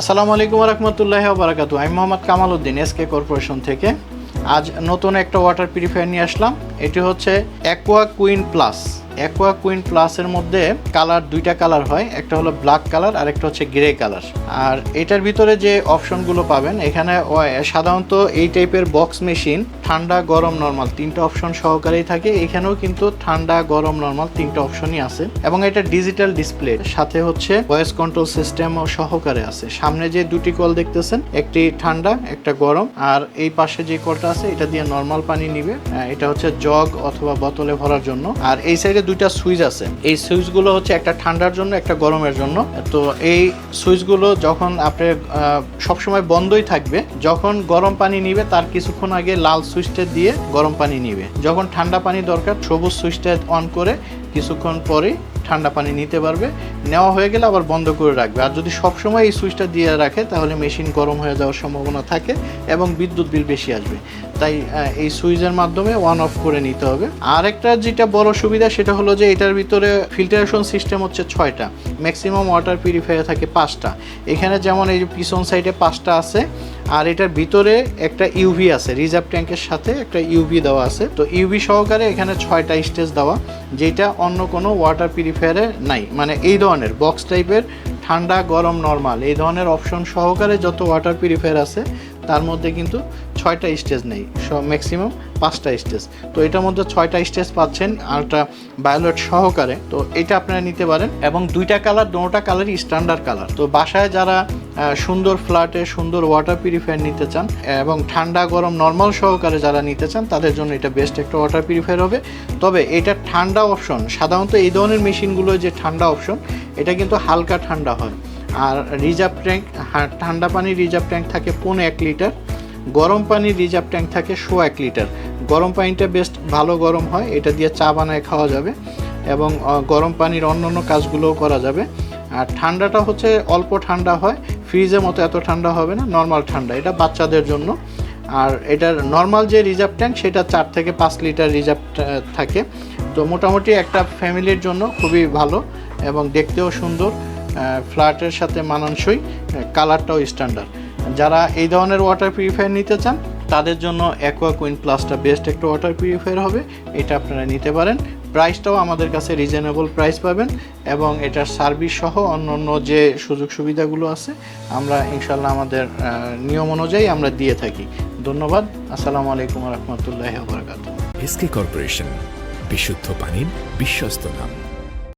আসসালামু আলাইকুম রহমতুল্লাহ বারাকাতু আমি মোহাম্মদ কামাল উদ্দিন এসকে কর্পোরেশন থেকে। আজ নতুন একটা ওয়াটার পিউরিফায়ার নিয়ে আসলাম। এটি হচ্ছে aqua queen plus aqua queen প্লাসের মধ্যে কালার দুইটা কালার হয়, একটা হলো ব্ল্যাক কালার আর একটা হচ্ছে গ্রে কালার আর এটার ভিতরে যে অপশনগুলো পাবেন, এখানে সাধারণত এই টাইপের বক্স মেশিন ঠান্ডা, গরম নর্মাল তিনটা অপশন সহকারেই থাকে। এখানেও কিন্তু ঠান্ডা, গরম নর্মাল তিনটা অপশনই আছে। এবং এটা ডিজিটাল ডিসপ্লে সাথে হচ্ছে ভয়েস কন্ট্রোল সিস্টেম সহকারে আছে। সামনে যে দুটি কল দেখতেছেন, একটি ঠান্ডা, একটা গরম। আর এই পাশে যে কলটা আছে, এটা দিয়ে নর্মাল পানি নিবে। এটা হচ্ছে জগ অথবা বোতলে ভরার জন্য। আর এই সাইডে দুইটা সুইচ আছে। এই সুইচগুলো হচ্ছে একটা ঠান্ডার জন্য, একটা গরমের জন্য। তো এই সুইচগুলো যখন আপনি সবসময় বন্ধই থাকবে, যখন গরম পানি নিবে, তার কিছুক্ষণ আগে লাল সুইচটা দিয়ে গরম পানি নিবে। যখন ঠান্ডা পানি দরকার, সবুজ সুইচটা অন করে কিছুক্ষণ পরে ঠান্ডা পানি নিতে পারবে, নেওয়া হয়ে গেলে আবার বন্ধ করে রাখবে। আর যদি সবসময় এই সুইচটা দিয়ে রাখে, তাহলে মেশিন গরম হয়ে যাওয়ার সম্ভাবনা থাকে এবং বিদ্যুৎ বিল বেশি আসবে। তাই এই সুইচের মাধ্যমে অন অফ করে নিতে হবে। আর একটা যেটা বড় সুবিধা, সেটা হলো যে এটার ভিতরে ফিল্টারেশন সিস্টেম হচ্ছে ছয়টা। ম্যাক্সিমাম ওয়াটার পিউরিফায়ার থাকে পাঁচটা। এখানে যেমন এই যে পিছন সাইডে পাঁচটা আছে, আর এটার ভিতরে একটা ইউভি আছে, রিজার্ভ ট্যাঙ্কের সাথে একটা ইউভি দেওয়া আছে। তো ইউভি সহকারে এখানে ছয়টা স্টেজ দেওয়া। যেটা অন্য কোনো ওয়াটার পিউরিফায়ারে নাই। মানে এই ধরনের বক্স টাইপের ঠান্ডা, গরম নর্মাল এই ধরনের অপশন সহকারে যত ওয়াটার পিউরিফায়ার আছে, তার মধ্যে কিন্তু ছয়টা স্টেজ নেই। সব ম্যাক্সিমাম পাঁচটা স্টেজ তো এটার মধ্যে ছয়টা স্টেজ পাচ্ছেন আলট্রা বায়োলেট সহকারে। তো এটা আপনারা নিতে পারেন। এবং দুইটা কালার দুটা কালারই স্ট্যান্ডার্ড কালার তো বাসায় যারা সুন্দর ফ্ল্যাটে সুন্দর ওয়াটার পিউরিফায়ার নিতে চান এবং ঠান্ডা, গরম নর্মাল সহকারে যারা নিতে চান, তাদের জন্য এটা বেস্ট একটা ওয়াটার পিউরিফায়ার হবে। তবে এটা ঠান্ডা অপশন সাধারণত এই ধরনের মেশিনগুলো যে ঠান্ডা অপশন এটা কিন্তু হালকা ঠান্ডা হয়। আর রিজার্ভ ট্যাঙ্ক ঠান্ডা পানির রিজার্ভ ট্যাঙ্ক থাকে পৌনে এক লিটার গরম পানির রিজার্ভ ট্যাঙ্ক থাকে শো এক লিটার গরম পানিটা বেস্ট ভালো গরম হয়, এটা দিয়ে চা বানায় খাওয়া যাবে এবং গরম পানির অন্য অন্য কাজগুলোও করা যাবে। আর ঠান্ডাটা হচ্ছে অল্প ঠান্ডা হয় ফ্রিজের মতো এত ঠান্ডা হবে না নর্মাল ঠান্ডা। এটা বাচ্চাদের জন্য। আর এটার নর্মাল যে রিজার্ভ ট্যাঙ্ক সেটা চার থেকে পাঁচ লিটার রিজার্ভ থাকে। তো মোটামুটি একটা ফ্যামিলির জন্য খুবই ভালো এবং দেখতেও সুন্দর ফ্ল্যাটের সাথে মানানসই কালারটাও স্ট্যান্ডার্ড যারা এই ধরনের ওয়াটার পিউরিফায়ার নিতে চান, তাদের জন্য অ্যাকোয়া কুইন প্লাসটা বেস্ট একটা ওয়াটার পিউরিফায়ার হবে। এটা আপনারা নিতে পারেন। প্রাইসটাও আমাদের কাছে রিজনেবল প্রাইস পাবেন এবং এটার সার্ভিস সহ অন্য অন্য যে সুযোগ সুবিধাগুলো আছে, আমরা ইনশাল্লাহ আমাদের নিয়ম অনুযায়ী আমরা দিয়ে থাকি। ধন্যবাদ। আসসালামু আলাইকুম রহমতুল্লাহ বরকাত কর্পোরেশন বিশুদ্ধ পানির বিশ্বস্ত নাম।